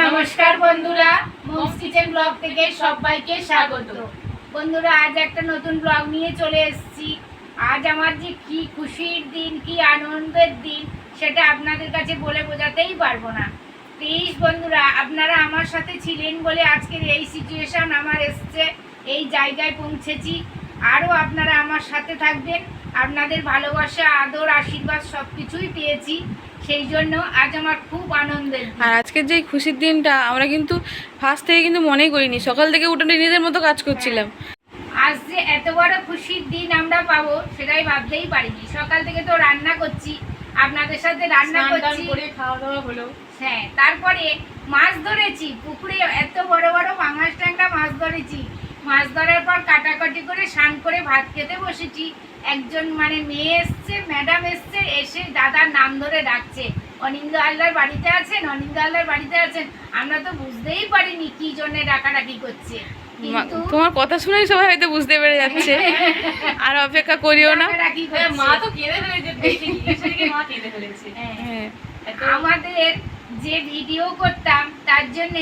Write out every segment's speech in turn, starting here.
নমস্কার বন্ধুরা moms kitchen blog থেকে সবাইকে স্বাগত। বন্ধুরা, আজ একটা নতুন ব্লগ নিয়ে চলে এসেছি। আজ আমার যে কি খুশির দিন, কি আনন্দের দিন, সেটা আপনাদের কাছে বলে বোঝাতেই পারব না। প্লিজ বন্ধুরা, আপনারা আমার সাথে ছিলেন বলে আজকের এই সিচুয়েশন আমার এসছে, এই জায়গায় পৌঁছেছি। আরও আপনারা আমার সাথে থাকবেন। আপনাদের ভালোবাসা আদর আশীর্বাদ সব কিছুই পেয়েছি। সেই জন্য আজ আমার খুব আনন্দের আর আজকের যে খুশির দিনটা আমরা কিন্তু ফার্স্ট থেকে কিন্তু মনেই করিনি। সকাল থেকে উঠে নিজেদের মতো কাজ করছিলাম। আজ যে এত বড় খুশির দিন আমরা পাবো সেটাই ভাবতেই পারিনি। সকাল থেকে তো রান্না করছি আপনাদের সাথে রান্না করছি। খাওয়া দাওয়া হলো। হ্যাঁ তারপরে মাছ ধরেছি পুকুরে এত বড় বড় পাঙাশ ট্যাংরা মাছ ধরেছি। মাছ ধরার পর কাটাকাটি করে স্নান করে ভাত খেতে বসেছি। একজন মানে মেয়ে এসছে ম্যাডাম এসছে এসে দাদার নাম ধরে ডাকছে। অনিন্দ আল্লাহর বাড়িতে আছেন? অনিন্দ আল্লাহর বাড়িতে আছেন? আমরা তো বুঝতেই পারিনি কি জন্য ডাকাডাকি করছে। তোমার কথা শুনেই সবাই হয়তো বুঝতে পেরে যাচ্ছে। আর অপেক্ষা করিও না। হ্যাঁ। মা তো কেঁদে ফেলেছে হ্যাঁ। হ্যাঁ। আমাদের যে ভিডিও করতাম তার জন্য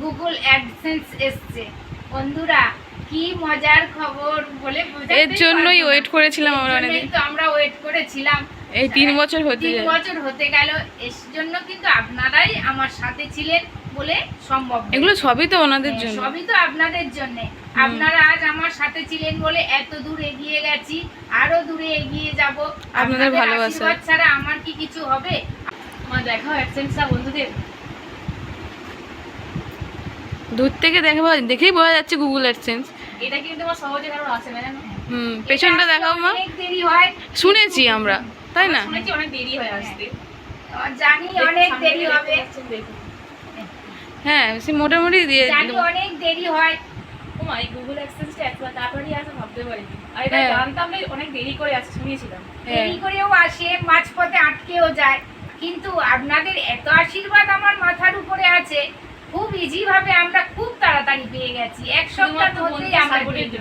গুগল অ্যাডসেন্স এসছে। বন্ধুরা কি মজার খবর বলে এর জন্যই ওয়েট করেছিলাম আমরা অনেকদিন। তো আমরা ওয়েট করেছিলাম। এই তিন বছর হতে তিন বছর হতে গেল। এর জন্য কিন্তু আপনারাই আমার সাথে ছিলেন বলে সম্ভব এগুলো সবই তো ওনাদের হ্যাঁ, জন্য। সবই তো আপনাদের জন্য। আপনারা আজ আমার সাথে ছিলেন বলে এত দূর এগিয়ে গেছি আরও দূরে এগিয়ে যাব। আপনাদের ভালোবাসা। ছাড়া আমার কি কিছু হবে? মা দেখাও অ্যাডসেন্সটা বন্ধুদের। দূর থেকে দেখে দেখেই বোঝা যাচ্ছে গুগল অ্যাডসেন্স এটা কিন্তু আমার সহজে কারোর আসে না জানো? হুম পেছনটা দেখাও মা। অনেক দেরি হয়। শুনেছি আমরা তাই না? শুনেছি অনেক দেরি হয়ে আসতে জানি অনেক দেরি হবে। হ্যাঁ সে মোটামুটি দিয়ে জানি অনেক দেরি হয়। এই গুগল তাড়াতাড়ি আসে ভাবতে আর এটা হ্যাঁ। জানতাম না অনেক দেরি করে আসে শুনিয়েছিলাম হ্যাঁ। দেরি করেও আসে মাঝপথে আটকেও যায়। কিন্তু আপনাদের এত আশীর্বাদ আমার মাথার উপরে আছে। খুব ইজি ভাবে আমরা খুব তাড়াতাড়ি গেছি এক সপ্তাহ আমরা।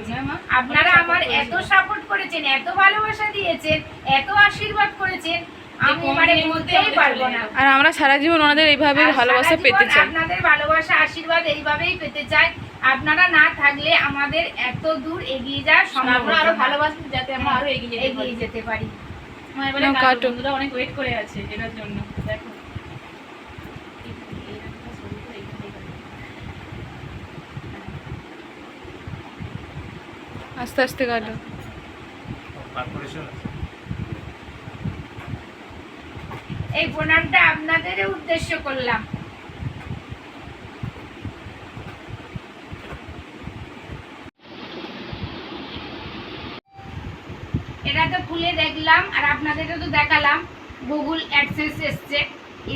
হ্যাঁ? আপনারা আমার এত সাপোর্ট করেছেন এত ভালোবাসা দিয়েছেন এত আশীর্বাদ করেছেন আমি মানে বলতেই পারব না। আর আমরা সারা জীবন ওনাদের এইভাবে ভালোবাসা পেতে চাই। আপনাদের ভালোবাসা আশীর্বাদ এইভাবেই পেতে চাই। আপনারা না থাকলে আমাদের এত দূর এগিয়ে যাওয়া সম্ভব আমরা আরও না। ভালোবাসি যাতে আমরা আরও এগিয়ে যেতে পারি। এগিয়ে যেতে এবারে। বন্ধুরা অনেক ওয়েট করে আছে এটার জন্য। দেখো। আস্তে আস্তে কাটো। এই প্রণামটা আপনাদের উদ্দেশ্য করলাম। এটা তো খুলে দেখলাম আর আপনাদেরও তো দেখালাম। গুগল অ্যাডসেন্স এসছে।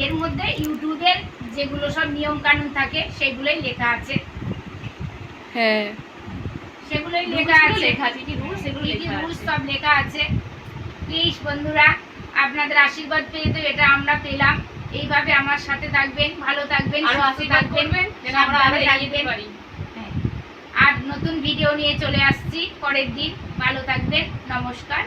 এর মধ্যে ইউটিউবের যেগুলো সব নিয়ম কানুন থাকে সেগুলোই লেখা আছে। হ্যাঁ। সেগুলোই লেখা লেখা আছে। কি রুলস? এগুলো কি কি লেখা rules আছে। সব লেখা আছে? প্লিজ বন্ধুরা আপনাদের আশীর্বাদ পেয়ে তো এটা আমরা পেলাম। এইভাবে আমার সাথে থাকবেন ভালো থাকবেন আশীর্বাদ করবেন আরও হ্যাঁ। আর নতুন ভিডিও নিয়ে চলে আসছি পরের দিন। ভালো থাকবেন নমস্কার।